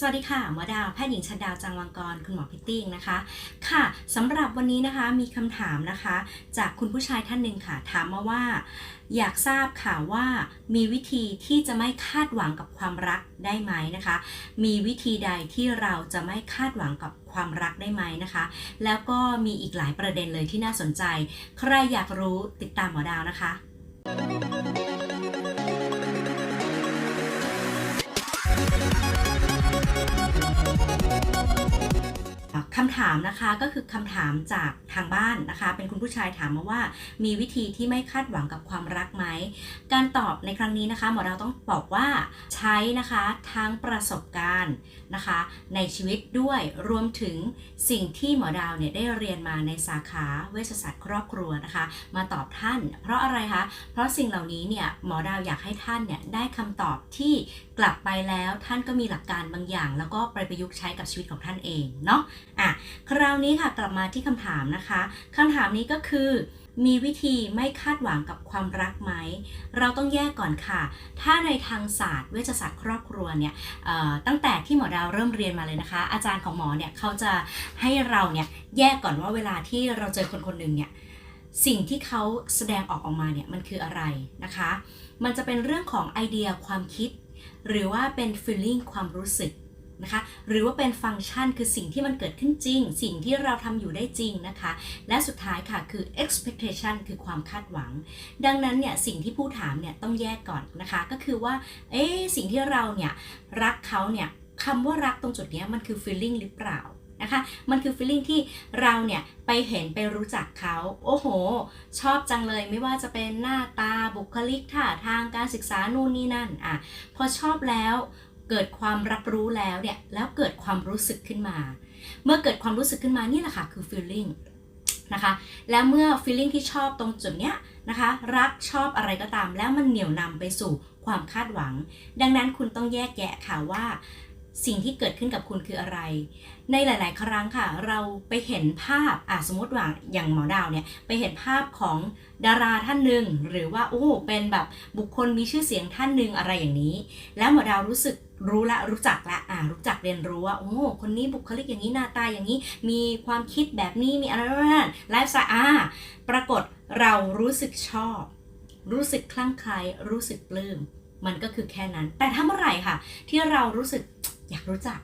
สวัสดีค่ะหมอดาวแพทย์หญิงชันดาวจังวังกรคุณหมอพิตติ้งนะคะ ค่ะสำหรับวันนี้นะคะมีคำถามนะคะ จากคุณผู้ชายท่านหนึ่งค่ะ ถามมาว่า อยากทราบค่ะว่ามีวิธีที่จะไม่คาดหวังกับความรักได้ไหมนะคะ มีวิธีใดที่เราจะไม่คาดหวังกับความรักได้ไหมนะคะ แล้วก็มีอีกหลายประเด็นเลยที่น่าสนใจ ใครอยากรู้ติดตามหมอดาวนะคะ คำถามนะคะก็คือคำถามจากทางบ้านนะคะ เป็นคุณผู้ชายถามมาว่า มีวิธีที่ไม่คาดหวังกับความรักไหม การตอบในครั้งนี้นะคะหมอเราต้องบอกว่าใช้นะคะทั้งประสบการณ์นะคะ ในชีวิตด้วยรวมถึงสิ่งที่หมอดาวเนี่ยได้เรียนมาในสาขาเวชศาสตร์ครอบครัวนะคะ มาตอบท่าน เพราะอะไรคะเพราะสิ่งเหล่านี้เนี่ยหมอดาวอยากให้ท่านเนี่ยได้คำตอบที่กลับไปแล้วท่านก็มีหลักการบางอย่าง แล้วก็ไปประยุกต์ใช้กับชีวิตของท่านเองเนาะอะคราวนี้ค่ะกลับมาที่คำถามนะคะคำถามนี้ก็คือมีวิธีไม่คาดหวังกับความรักไหม เราต้องแยกก่อนค่ะ ถ้าในทางศาสตร์เวชศาสตร์ครอบครัวเนี่ยตั้งแต่ที่หมอดาวเริ่มเรียนมาเลยนะคะ อาจารย์ของหมอเนี่ยเขาจะให้เราเนี่ยแยกก่อนว่าเวลาที่เราเจอคนคนหนึ่งเนี่ยสิ่งที่เขาแสดงออกออกมาเนี่ยมันคืออะไรนะคะ มันจะเป็นเรื่องของไอเดียความคิด หรือว่าเป็น feeling ความรู้สึก นะคะหรือว่าเป็นฟังก์ชันคือสิ่งที่มันเกิดขึ้นจริง สิ่งที่เราทำอยู่ได้จริงนะคะ และสุดท้ายค่ะคือ expectation คือความคาดหวัง ดังนั้นเนี่ยสิ่งที่ผู้ถามเนี่ยต้องแยกก่อนนะคะ ก็คือว่าเอ๊สิ่งที่เราเนี่ยรักเขาเนี่ยคำว่ารักตรงจุดนี้มันคือ feeling หรือเปล่านะคะมันคือ feeling ที่เราเนี่ยไปเห็นไปรู้จักเขา โอ้โห ชอบจังเลยไม่ว่าจะเป็นหน้าตาบุคลิกท่าทางการศึกษานู่นนี่นั่นอะพอชอบแล้ว เกิดความรับรู้แล้วเนี่ยแล้วเกิดความรู้สึกขึ้นมา เมื่อเกิดความรู้สึกขึ้นมานี่แหละค่ะคือ feeling นะคะแล้วเมื่อ feeling ที่ชอบตรงจุดเนี้ยนะคะรักชอบอะไรก็ตามแล้วมันเหนี่ยวนำไปสู่ความคาดหวัง ดังนั้นคุณต้องแยกแยะค่ะว่า สิ่งที่เกิดขึ้นกับคุณคืออะไร ในหลาย ๆ ครั้งค่ะ เราไปเห็นภาพอะสมมติว่าอย่างหมอดาวเนี่ยไปเห็นภาพของดาราท่านหนึ่งหรือว่าโอ้เป็นแบบบุคคลมีชื่อเสียงท่านหนึ่งอะไรอย่างนี้ แล้วหมอดาวรู้สึกรู้ละรู้จักละอ่ารู้จักเรียนรู้ว่าโอ้คนนี้บุคลิกอย่างนี้หน้าตาอย่างนี้ มีความคิดแบบนี้มีอะไรนั่นไลฟ์สไตล์อ่าปรากฏเรารู้สึกชอบ รู้สึกคลั่งไคล้รู้สึกปลื้มมันก็คือแค่นั้น แต่ถ้าเมื่อไหร่ค่ะ ที่เรารู้สึก อยากรู้จัก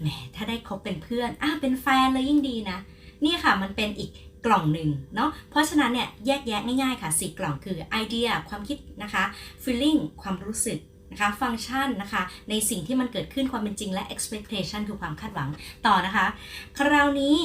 แหมถ้าได้คบเป็นเพื่อนอะเป็นแฟนเลยยิ่งดีนะ นี่ค่ะมันเป็นอีกกล่องหนึ่งเนาะเพราะฉะนั้นเนี่ยแยกแยะง่ายๆค่ะสี่กล่องคือไอเดียความคิดนะคะ feeling ความรู้สึกนะคะฟังก์ชันนะคะในสิ่งที่มันเกิดขึ้นความเป็นจริงและ expectation คือความคาดหวังต่อนะคะ คราวนี้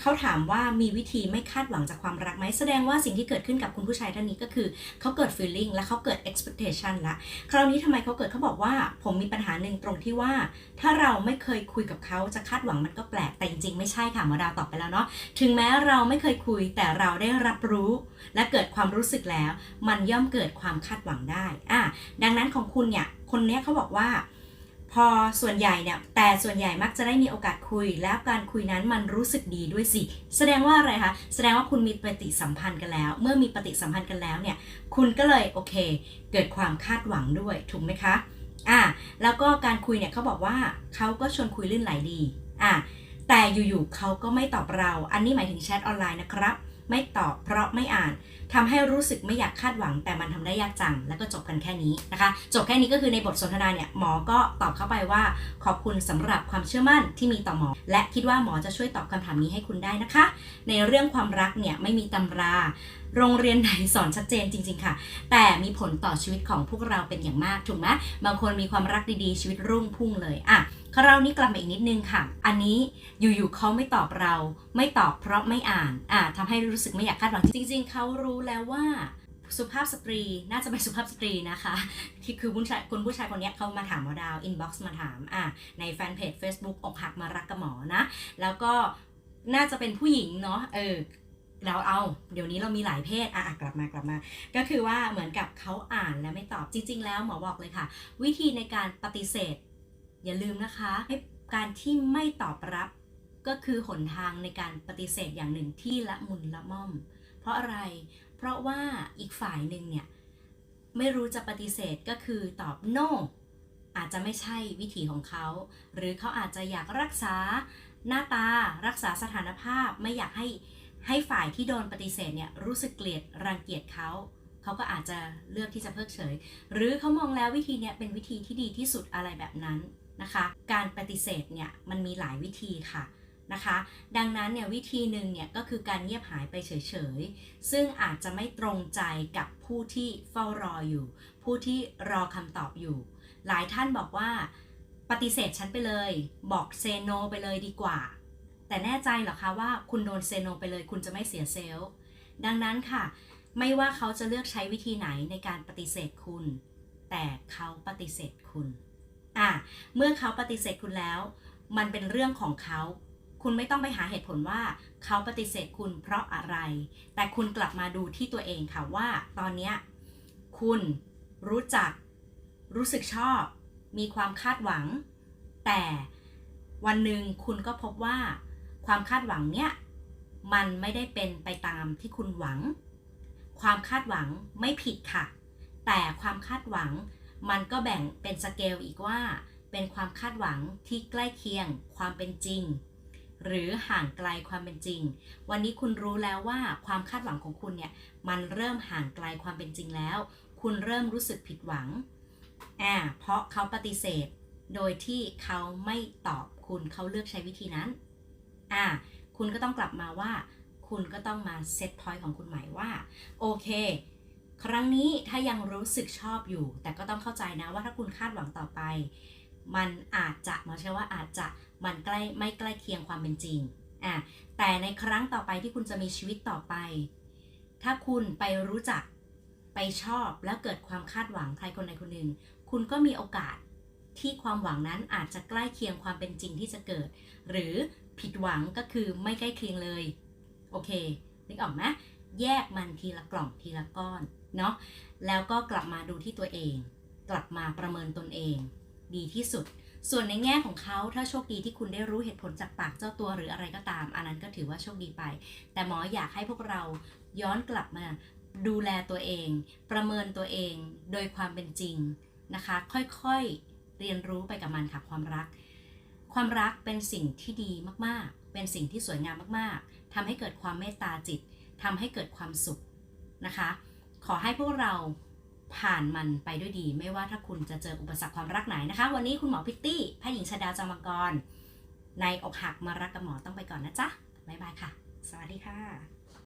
เขาถามว่ามีวิธีไม่คาดหวังจากความรักไหมแสดงว่าสิ่งที่เกิดขึ้นกับคุณผู้ชายท่านนี้ก็คือเขาเกิด feeling และเขาเกิด expectation ละคราวนี้ทำไมเขาเกิดเขาบอกว่า ผมมีปัญหาหนึ่งตรงที่ว่า ถ้าเราไม่เคยคุยกับเขาจะคาดหวังมันก็แปลกแต่จริงๆไม่ใช่ค่ะหมอดาวตอบไปแล้วเนาะถึงแม้เราไม่เคยคุยแต่เราได้รับรู้ และเกิดความรู้สึกแล้ว มันย่อมเกิดความคาดหวังได้อะดังนั้นของคุณเนี่ยคนนี้เขาบอกว่า พอส่วนใหญ่เนี่ยแต่ส่วนใหญ่มักจะได้มีโอกาสคุย แล้วการคุยนั้นมันรู้สึกดีด้วยสิ แสดงว่าอะไรคะแสดงว่าคุณมีปฏิสัมพันธ์กันแล้ว เมื่อมีปฏิสัมพันธ์กันแล้วเนี่ยคุณก็เลยโอเค เกิดความคาดหวังด้วยถูกไหมคะอะแล้วก็การคุยเนี่ยเขาบอกว่าเขาก็ชวนคุยลื่นไหลดีอะแต่อยู่ๆเขาก็ไม่ตอบเรา อันนี้หมายถึงแชทออนไลน์นะครับ ไม่ตอบเพราะไม่อ่านทำให้รู้สึกไม่อยากคาดหวัง แต่มันทำได้ยากจัง แล้วก็จบกันแค่นี้นะคะ จบแค่นี้ก็คือในบทสนทนาเนี่ยหมอก็ตอบเข้าไปว่า ขอบคุณสำหรับความเชื่อมั่นที่มีต่อหมอ และคิดว่าหมอจะช่วยตอบคำถามนี้ให้คุณได้นะคะ ในเรื่องความรักเนี่ยไม่มีตำรา โรงเรียนไหนสอนชัดเจนจริง ๆ ค่ะ แต่มีผลต่อชีวิตของพวกเราเป็นอย่างมากถูกไหมบางคนมีความรักดีๆ ชีวิตรุ่งพุ่งเลยอะ คราวนี้กลับมาอีกนิดนึงค่ะ อันนี้อยู่ๆเขาไม่ตอบเรา ไม่ตอบเพราะไม่อ่านอะทำให้รู้สึกไม่อยากคาดหวังจริง ๆเขารู้แล้วว่าสุภาพสตรีน่าจะเป็นสุภาพสตรีนะคะที่คือผู้ชายคุณผู้ชายคนนี้เขามาถามหมอดาวอินบ็อกซ์มาถามอะในแฟนเพจ Facebook อกหักมารักกับหมอนะ แล้วก็น่าจะเป็นผู้หญิงเนาะเออเราเอาเดี๋ยวนี้เรามีหลายเพศอะอะกลับมากลับมา ก็คือว่าเหมือนกับเขาอ่านแล้วไม่ตอบจริง ๆ แล้วหมอบอกเลยค่ะ วิธีในการปฏิเสธ อย่าลืมนะคะการที่ไม่ตอบรับก็คือหนทางในการปฏิเสธอย่างหนึ่งที่ละมุนละม่อม เพราะอะไร เพราะว่าอีกฝ่ายหนึ่งเนี่ยไม่รู้จะปฏิเสธก็คือตอบ no อาจจะไม่ใช่วิถีของเขา หรือเขาอาจจะอยากรักษาหน้าตารักษาสถานภาพไม่อยากให้ให้ฝ่ายที่โดนปฏิเสธเนี่ยรู้สึกเกลียดรังเกียจเขา เขาก็อาจจะเลือกที่จะเพิกเฉย หรือเขามองแล้ววิธีเนี้ยเป็นวิธีที่ดีที่สุดอะไรแบบนั้น นะคะ การปฏิเสธเนี่ยมันมีหลายวิธีค่ะนะคะ ดังนั้นเนี่ยวิธีหนึ่งเนี่ยก็คือการเงียบหายไปเฉยๆ ซึ่งอาจจะไม่ตรงใจกับผู้ที่เฝ้ารออยู่ ผู้ที่รอคำตอบอยู่ หลายท่านบอกว่าปฏิเสธฉันไปเลย บอกเซโนไปเลยดีกว่า แต่แน่ใจเหรอคะว่าคุณโดนเซโนไปเลยคุณจะไม่เสียเซลล์ ดังนั้นค่ะ ไม่ว่าเขาจะเลือกใช้วิธีไหนในการปฏิเสธคุณ แต่เขาปฏิเสธคุณ อะเมื่อเขาปฏิเสธคุณแล้ว มันเป็นเรื่องของเขา คุณไม่ต้องไปหาเหตุผลว่าเขาปฏิเสธคุณเพราะอะไร แต่คุณกลับมาดูที่ตัวเองค่ะว่า ตอนนี้คุณรู้จัก รู้สึกชอบ มีความคาดหวัง แต่วันหนึ่งคุณก็พบว่า ความคาดหวังเนี้ยมันไม่ได้เป็นไปตามที่คุณหวัง ความคาดหวังไม่ผิดค่ะ แต่ความคาดหวัง มันก็แบ่งเป็นสเกลอีกว่า เป็นความคาดหวังที่ใกล้เคียงความเป็นจริง หรือห่างไกลความเป็นจริง วันนี้คุณรู้แล้วว่าความคาดหวังของคุณเนี่ยมันเริ่มห่างไกลความเป็นจริงแล้ว คุณเริ่มรู้สึกผิดหวังอ่าเพราะเขาปฏิเสธ โดยที่เขาไม่ตอบคุณเขาเลือกใช้วิธีนั้นอ่าคุณก็ต้องกลับมาว่า คุณก็ต้องมาเซตพอยต์ของคุณใหม่ว่า โอเค ครั้งนี้ถ้ายังรู้สึกชอบอยู่ แต่ก็ต้องเข้าใจนะว่าถ้าคุณคาดหวังต่อไป มันอาจจะมอเชื่อว่าอาจจะมันใกล้ไม่ใกล้เคียงความเป็นจริงอะแต่ในครั้งต่อไปที่คุณจะมีชีวิตต่อไป ถ้าคุณไปรู้จักไปชอบแล้วเกิดความคาดหวังใครคนใดคนหนึ่ง คุณก็มีโอกาสที่ความหวังนั้นอาจจะใกล้เคียงความเป็นจริงที่จะเกิด หรือผิดหวังก็คือไม่ใกล้เคียงเลย โอเคนึกออกไหมแยกมันทีละกล่องทีละก้อน เนาะแล้วก็กลับมาดูที่ตัวเอง กลับมาประเมินตนเอง ดีที่สุด ส่วนในแง่ของเขาถ้าโชคดีที่คุณได้รู้เหตุผลจากปากเจ้าตัวหรืออะไรก็ตาม อันนั้นก็ถือว่าโชคดีไป แต่หมออยากให้พวกเราย้อนกลับมาดูแลตัวเอง ประเมินตัวเองโดยความเป็นจริงนะคะ ค่อยๆเรียนรู้ไปกับมันค่ะความรัก ความรักเป็นสิ่งที่ดีมากๆ เป็นสิ่งที่สวยงามมากๆทำให้เกิดความเมตตาจิตทำให้เกิดความสุขนะคะ ขอให้พวกเราผ่านมันไปด้วยดี ไม่ว่าถ้าคุณจะเจออุปสรรคความรักไหนนะคะ วันนี้คุณหมอพิตตี้แพทย์หญิงชาดาจามังกร ในอกหักมารักกับหมอต้องไปก่อนนะจ๊ะบ๊ายบายค่ะ สวัสดีค่ะ